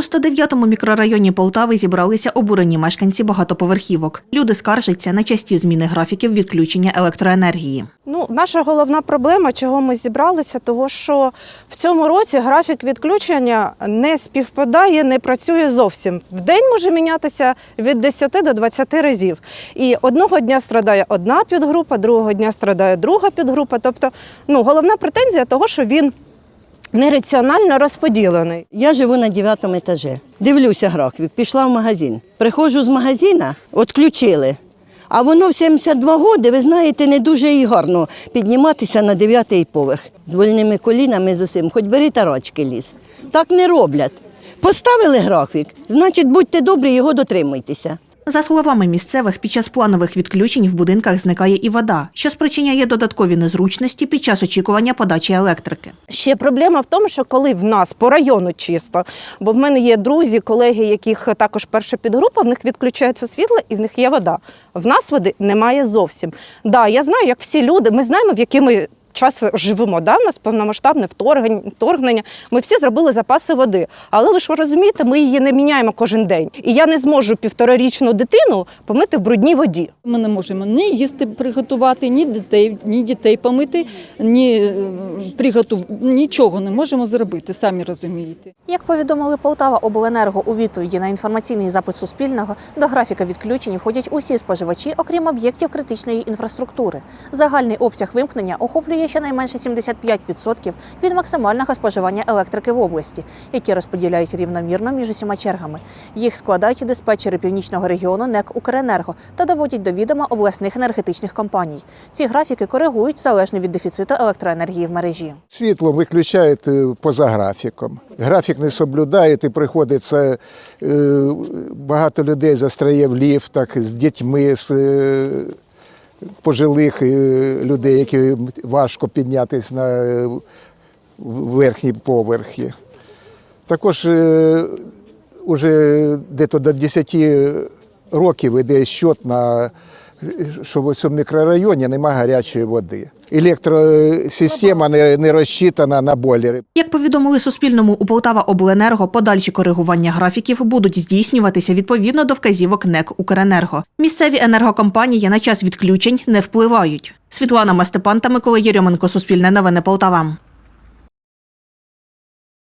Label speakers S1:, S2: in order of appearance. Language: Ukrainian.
S1: У 109-му мікрорайоні Полтави зібралися обурені мешканці багатоповерхівок. Люди скаржаться на часті зміни графіків відключення електроенергії.
S2: Ну, наша головна проблема, чого ми зібралися, того що в цьому році графік відключення не співпадає, не працює зовсім. В день може мінятися від 10 до 20 разів. І одного дня страдає одна підгрупа, другого дня страдає друга підгрупа. Тобто, ну, головна претензія того, що він нераціонально розподілений.
S3: Я живу на дев'ятому етажі. Дивлюся графік, пішла в магазин. Приходжу з магазина, відключили. А воно в 72 роки, ви знаєте, не дуже і гарно підніматися на дев'ятий поверх з вольними колінами з усім. Хоч бери тарочки ліс. Так не роблять. Поставили графік, значить, будьте добрі, його дотримуйтеся.
S1: За словами місцевих, під час планових відключень в будинках зникає і вода, що спричиняє додаткові незручності під час очікування подачі електрики.
S2: Ще проблема в тому, що коли в нас по району чисто, бо в мене є друзі, колеги, яких також перша підгрупа, в них відключається світло і в них є вода. В нас води немає зовсім. Да, я знаю, як всі люди, ми знаємо, в який ми час живемо. Да? У нас повномасштабне вторгнення, вторгнення. Ми всі зробили запаси води. Але ви ж розумієте, ми її не міняємо кожен день. І я не зможу півторарічну дитину помити в брудній воді.
S4: Ми не можемо ні їсти приготувати, ні дітей, ні дітей помити, ні е, приготу... нічого не можемо зробити, самі розумієте.
S1: Як повідомили Полтава Обленерго у відповіді на інформаційний запит Суспільного, до графіка відключень входять усі споживачі, окрім об'єктів критичної інфраструктури. Загальний обсяг вимкнення охоплює щонайменше 75% від максимального споживання електрики в області, які розподіляють рівномірно між усіма чергами. Їх складають диспетчери північного регіону НЕК Укренерго та доводять до відома обласних енергетичних компаній. Ці графіки коригують залежно від дефіциту електроенергії в мережі.
S5: Світло виключають е, поза графіком. Графік не соблюдають і приходиться е, багато людей застряє в ліфтах з дітьми, е, пожилих е, людей, які важко піднятися на е, верхні поверхи. Також вже уже десь до 10 років іде щот на що в цьому мікрорайоні немає гарячої води. Електросистема не, не розчитана на бойлери.
S1: Як повідомили Суспільному у Полтава Обленерго, подальші коригування графіків будуть здійснюватися відповідно до вказівок НЕК Укренерго. Місцеві енергокомпанії на час відключень не впливають. Світлана Мастепан та Микола Єрьоменко, Суспільне новини Полтава.